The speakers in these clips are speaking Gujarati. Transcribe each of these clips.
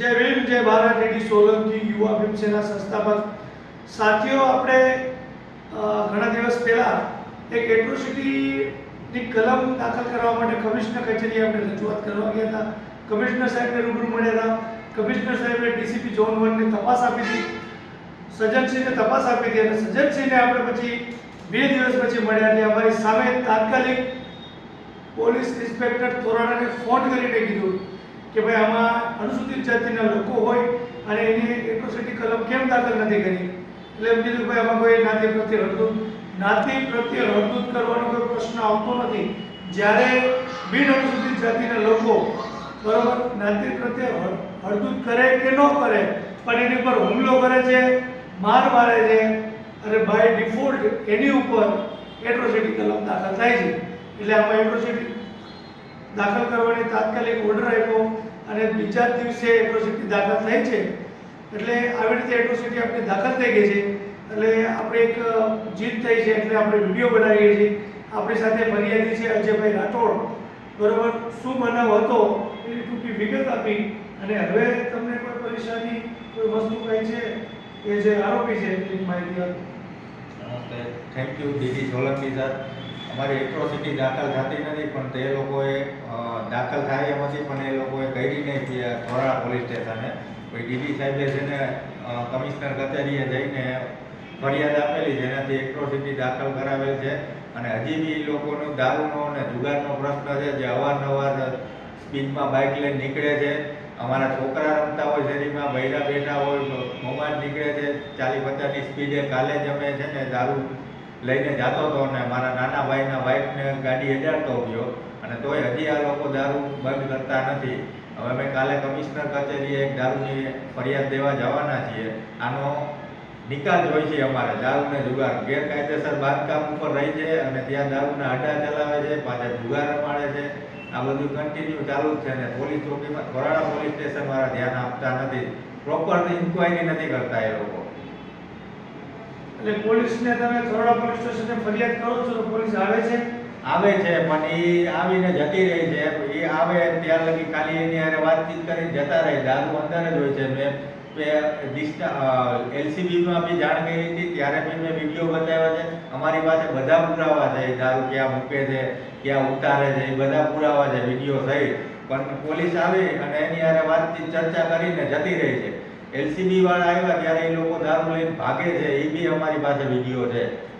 જય ભીમ, જય ભારત રેડી સોલંકી યુવા ભીમસેના સંસ્થાપક. સાથીઓ, આપણે ઘણા દિવસ પહેલા એક એટ્રોસિટીની કલમ દાખલ કરવા માટે કમિશનર કચેરીએ આપણે રજૂઆત કરવા ગયા હતા. કમિશનર સાહેબને રૂબરૂ મળ્યા હતા. કમિશનર સાહેબે ડીસીપી ઝોન વનને તપાસ આપી હતી. સજ્જનસિંહને તપાસ આપી હતી અને સજ્જનસિંહને આપણે પછી બે દિવસ પછી મળ્યા એટલે અમારી સામે તાત્કાલિક પોલીસ ઇન્સ્પેક્ટર તોરાણાને ફોન કરીને કીધું. કે ભાઈ આમાં અનુસૂચિત જાતિના લોકો હોય અને એની એટ્રોસિટી કલમ કેમ દાખલ નથી કરી? એટલે એમ કીધું ભાઈ આમાં કોઈ નાતી પ્રત્યે હળદૂત નાતી પ્રત્યે હળદૂત કરવાનો કોઈ પ્રશ્ન આવતો નથી. જ્યારે બિન અનુસૂચિત જાતિના લોકો, બરોબર, નાતી પ્રત્યે હળ- હળદૂત કરે કે ન કરે, પણ એની પર હુમલો કરે છે, માર મારે છે, અને બાય ડિફોલ્ટ એની ઉપર એટ્રોસિટી કલમ દાખલ થાય છે. એટલે આમાં એટ્રોસિટી દાખલ કરવાની તાત્કાલિક ઓર્ડર આપ્યો અને બીજા જ દિવસે એટ્રોસિટી દાખલ થઈ છે. એટલે આવી રીતે એટ્રોસિટી આપણી દાખલ થઈ ગઈ છે. એટલે આપણે એક જીત થઈ છે એટલે આપણે વીડિયો બનાવીએ છીએ. આપણી સાથે ફરિયાદી છે અજયભાઈ રાઠોડ. બરોબર? શું બનાવ હતો એની ટૂંકી વિગત આપી અને હવે તમને કોઈ પરેશાની, કોઈ વસ્તુ કઈ છે? એ જે આરોપી છે એની માહિતી આપી. થેન્ક યુ ડીડી સોલંકી સર અમારી એટ્રોસિટી દાખલ થતી નથી, પણ તે લોકોએ દાખલ થાય એમ હતી પણ એ લોકોએ કરી નહીં કે થોડા પોલીસ સ્ટેશને. પછી ડીબી સાહેબે છે ને કમિશનર કચેરીએ જઈને ફરિયાદ આપેલી જેનાથી એટ્રોસિટી દાખલ કરાવેલ છે. અને હજી બી લોકોનો દારૂનો અને જુગારનો પ્રશ્ન છે જે અવારનવાર સ્પીડમાં બાઇક લઈને નીકળે છે. અમારા છોકરા રમતા હોય, શેરીમાં બૈરા બેઠા હોય, મોબાઈલ નીકળે છે. ચાલી પચાસની સ્પીડે કાલે જ અમે છે ને દારૂ લઈને જતો હતો અને મારા નાના ભાઈના વાઈફને ગાડી અડાડતો ગયો અને તોય હજી આ લોકો દારૂ બંધ કરતા નથી. હવે અમે કાલે કમિશનર કચેરીએ એક દારૂની ફરિયાદ દેવા જવાના છીએ. આનો નિકાલ જોઈએ છે અમારે. દારૂને જુગાર. ગેરકાયદેસર બાંધકામ ઉપર રહી છે અને ત્યાં દારૂના અડ્ડા ચલાવે છે, પાછા જુગાર રમાડે છે. આ બધું કન્ટિન્યુ ચાલુ જ છે અને પોલીસ ચોકીમાં થોરાડા પોલીસ સ્ટેશન વાળા ધ્યાન આપતા નથી. પ્રોપર ઇન્ક્વાયરી નથી કરતા એ લોકો. એટલે પોલીસને તમે થોડા પોલીસ સ્ટેશને ફરિયાદ કરો છો તો પોલીસ આવે છે? આવે છે, પણ એ આવીને જતી રહી છે. એ આવે ત્યાર લગી ખાલી એની હારે વાતચીત કરીને જતા રહે દારૂ અંદર જ હોય છે. મેં એલસીબીમાં બી જાણ કરી હતી. ત્યારે બી મેં વીડિયો બતાવ્યા છે. અમારી પાસે બધા પુરાવા છે. દારૂ ક્યાં મૂકે છે, ક્યાં ઉતારે છે, એ બધા પુરાવા છે, વીડિયો થઈ પણ પોલીસ આવી અને એની હારે વાતચીત, ચર્ચા કરીને જતી રહી છે. એલસીબી વાળા આવ્યા ત્યારે એ લોકો દારૂ લઈને ભાગે છે. એ બી અમારી પાસે વીડિયો છે.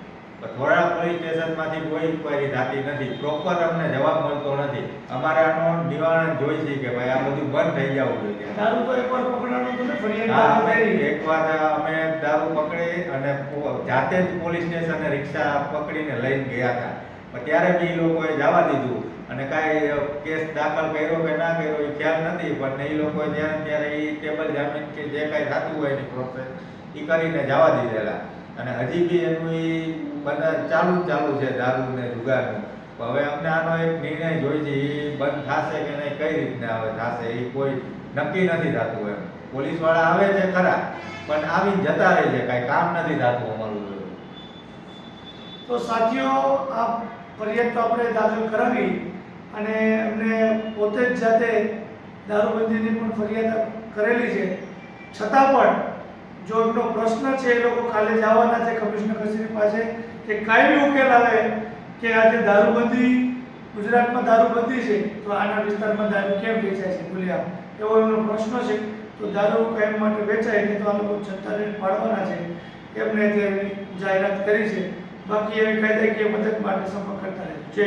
થોડા પોલીસ સ્ટેશનમાંથી કોઈ ઇન્કવાયરી થતી નથી. પ્રોપર અમને જવાબ મળતો નથી. અમારે આનો નિવારણ જોઈ છે કે ભાઈ આ બધું બંધ થઈ જવું જોઈએ. દારૂ તો એકવાર પકડાણો હા દાખલ અમે એક વાર અમે દારૂ પકડી અને જાતે જ પોલીસ સ્ટેશને રિક્ષા પકડીને લઈને ગયા હતા. ત્યારે બી એ લોકોએ જવા દીધું. અને કાંઈ કેસ દાખલ કર્યો કે ના કર્યો એ ખ્યાલ નથી, પણ એ લોકોએ જ્યારે ત્યારે એ ટેબલ જામીન કે જે કાંઈ થતું હોય એની પ્રોસેસ એ કરીને જવા દીધેલા. અને હજી બી એનું એ બધા ચાલુ ચાલુ છે દારૂ ને જુગારનું. હવે અમને આનો એક નિર્ણય જોઈએ છે એ બંધ થશે કે નહીં, કઈ રીતના હવે થશે એ કોઈ નક્કી નથી થતું એમ. પોલીસવાળા આવે છે ખરા, પણ આવી જતા રહે છે, કાંઈ કામ નથી થતું અમારું તો સાથીઓ આ ફરિયાદ તો આપણે દાખલ કરાવી અને એમને પોતે જ જાતે દારૂબંધીની પણ ફરિયાદ કરેલી છે. છતાં પણ જો એમનો પ્રશ્ન છે, એ લોકો કાલે જવાના છે, કમિશનર કચેરી પાસે, કે કાયમી ઉકેલ આવે કે આજે દારૂબંધી, ગુજરાતમાં દારૂબંધી છે, તો આના વિસ્તારમાં દારૂ કેમ વેચાય છે? ભૂલ્યા એવો એમનો પ્રશ્ન છે, તો દારૂ કાયમ માટે વેચાય, નહીં તો આ લોકો જનતા રેટ પાડવાના છે. એમને અત્યારે જાહેરાત કરી છે બાકી એવી કાયદાકીય મદદ માટે સંપર્ક કરતા રહેજો. જય